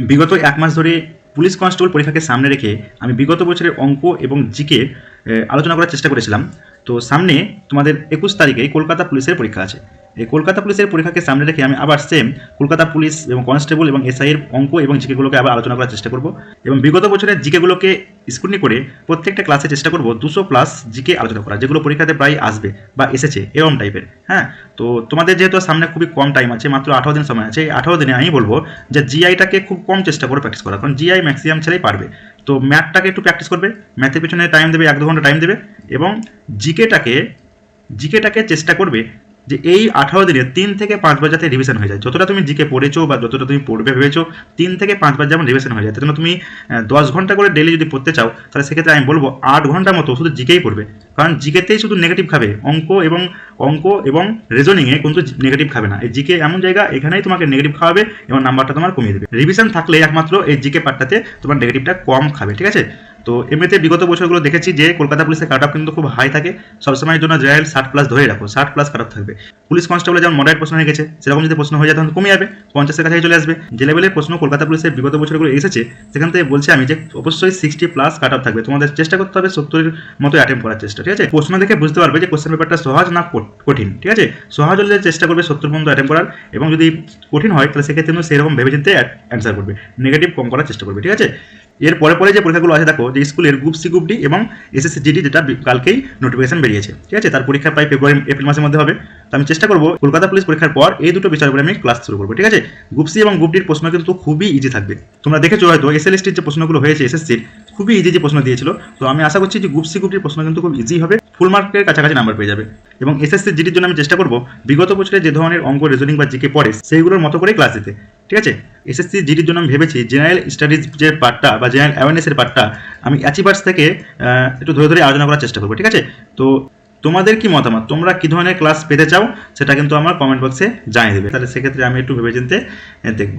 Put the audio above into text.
বিগত এক মাস ধরে পুলিশ কনস্টেবল পরীক্ষাকে সামনে রেখে আমি বিগত বছরের অঙ্ক এবং জিকে আলোচনা করার চেষ্টা করেছিলাম। তো সামনে তোমাদের একুশ তারিখে কলকাতা পুলিশের পরীক্ষা আছে। এই কলকাতা পুলিশের পরীক্ষাকে সামনে রেখে আমি আবার সেম কলকাতা পুলিশ এবং কনস্টেবল এবং এসআই এর অঙ্ক এবং জিকেগুলোকে আবার আলোচনা করার চেষ্টা করব এবং বিগত বছরের জিকেগুলোকে স্ক্রুটনি করে প্রত্যেকটা ক্লাসে চেষ্টা করব দুশো প্লাস জিকে আলোচনা করা যেগুলো পরীক্ষাতে প্রায় আসবে বা এসেছে এরকম টাইপের হ্যাঁ? তো তোমাদের যেহেতু সামনে খুবই কম টাইম আছে, মাত্র আঠারো দিন সময় আছে, এই আঠারো দিনে আমি বলব যে জিআইটাকে খুব কম চেষ্টা করে প্র্যাকটিস করা, কারণ জিআই ম্যাক্সিমাম ছেলেই পারবে। তো ম্যাথটাকে একটু প্র্যাকটিস করবে ম্যাথের পিছনে টাইম দেবে, এক দু ঘণ্টা টাইম দেবে এবং জিকেটাকে জিকেটাকে চেষ্টা করবে যে এই আঠারো দিনে তিন থেকে পাঁচবার যাতে রিভিশন হয়ে যায়। যতটা তুমি জিকে পড়েছো বা যতটা তুমি পড়বে, ভেবেছো, তিন থেকে পাঁচবার যেমন রিভিশন হয়ে যায়, তার তুমি দশ ঘণ্টা করে ডেলি যদি পড়তে চাও, তাহলে সেক্ষেত্রে আমি বলব আট ঘণ্টা মতো শুধু জিকেই পড়বে। কারণ জিকেতেই শুধু নেগেটিভ খাবে। অঙ্ক এবং অঙ্ক এবং রিজনিংয়ে কিন্তু নেগেটিভ খাবে না। এই জিকে এমন জায়গা, এখানেই তোমাকে নেগেটিভ খাওয়াবে এবং নাম্বারটা তোমার কমিয়ে দেবে। রিভিশন থাকলে একমাত্র এই জিকে পার্টটাতে তোমার নেগেটিভটা কম খাবে, ঠিক আছে? তো এমনিতে বিগত বছরগুলো দেখেছি যে কলকাতা পুলিশের কাট কিন্তু খুব হাই থাকে। সবসময়ের জন্য জেনারেল ষাট প্লাস ধরে রাখো, ষাট প্লাস কাট থাকবে। পুলিশ কনস্টেবলে যেমন মডারেট প্রশ্ন হয়ে গেছে সেরকম যদি প্রশ্ন হয়ে যায় তখন কমে যাবে, পঞ্চাশের কাছে চলে আসবে। যে লেভেলের প্রশ্ন কলকাতা পুলিশের বিগত বছরগুলো এসেছে, সেখান থেকে বলছি আমি যে অবশ্যই সিক্সটি প্লাস কাট আপ থাকবে। তোমাদের চেষ্টা করতে হবে সত্তরের মতো অ্যাটেম্প করার চেষ্টা, ঠিক আছে? প্রশ্ন দেখে বুঝতে পারবে যে কোশ্চেন পেপারটা সহজ না কঠ- কঠিন, ঠিক আছে? সহজ হলে চেষ্টা করবে সত্তর পর্যন্ত অ্যাটেম্প করার, এবং যদি কঠিন হয়, তাহলে সেক্ষেত্রে সেরকম ভেবে চিন্তে অ্যান্সার করবে। নেগেটিভ কম করার চেষ্টা করবে, ঠিক আছে? এর পরে পরে যে পরীক্ষাগুলো আছে, দেখো, যে স্কুলের গ্রুপ সি গ্রুপ ডি এবং এসএসসি জিডি যেটা কালকেই নোটিফিকেশন বেরিয়েছে, ঠিক আছে? তার পরীক্ষা প্রায় ফেব্রুয়ারি এপ্রিল মাসের মধ্যে হবে। তো আমি চেষ্টা করব কলকাতা পুলিশ পরীক্ষার পর এই দুটো বিষয়ের উপরে আমি ক্লাস শুরু করব, ঠিক আছে? গ্রুপ সি এবং গ্রুপ ডির প্রশ্ন কিন্তু খুবই ইজি থাকবে। তোমরা দেখেছ হয়তো এসএলএসটির যে প্রশ্নগুলো হয়েছে এসএসসির খুবই ইজি যে প্রশ্ন দিয়েছিল। তো আমি আশা করছি যে গ্রুপ সি গ্রুপ ডির প্রশ্ন কিন্তু খুব ইজি হবে ফুল মার্কের কাছাকাছি নাম্বার পেয়ে যাবে। এবং এসএসসি জিডির জন্য আমি চেষ্টা করব, বিগত বছরে যে ধরনের অঙ্ক রিজনিং বা জিকে পড়ে, সেইগুলোর মতো করে ক্লাস দিতে। ঠিক আছে? এসএসসি জিডির জন্য আমি ভেবেছি জেনারেল স্টাডিজ যে পার্টটা বা জেনারেল অ্যাওয়ারনেসের পার্টটা আমি অ্যাচিভার্স থেকে একটু ধরে ধরে আলোচনা করার চেষ্টা করব, ঠিক আছে? তো তোমাদের কি মতামত? তোমরা কি ধরনের ক্লাস পেতে চাও? সেটা কিন্তু আমার কমেন্ট বক্সে জানিয়ে দেবে। তাহলে সেক্ষেত্রে আমি একটু ভেবে চিনতে দেখব।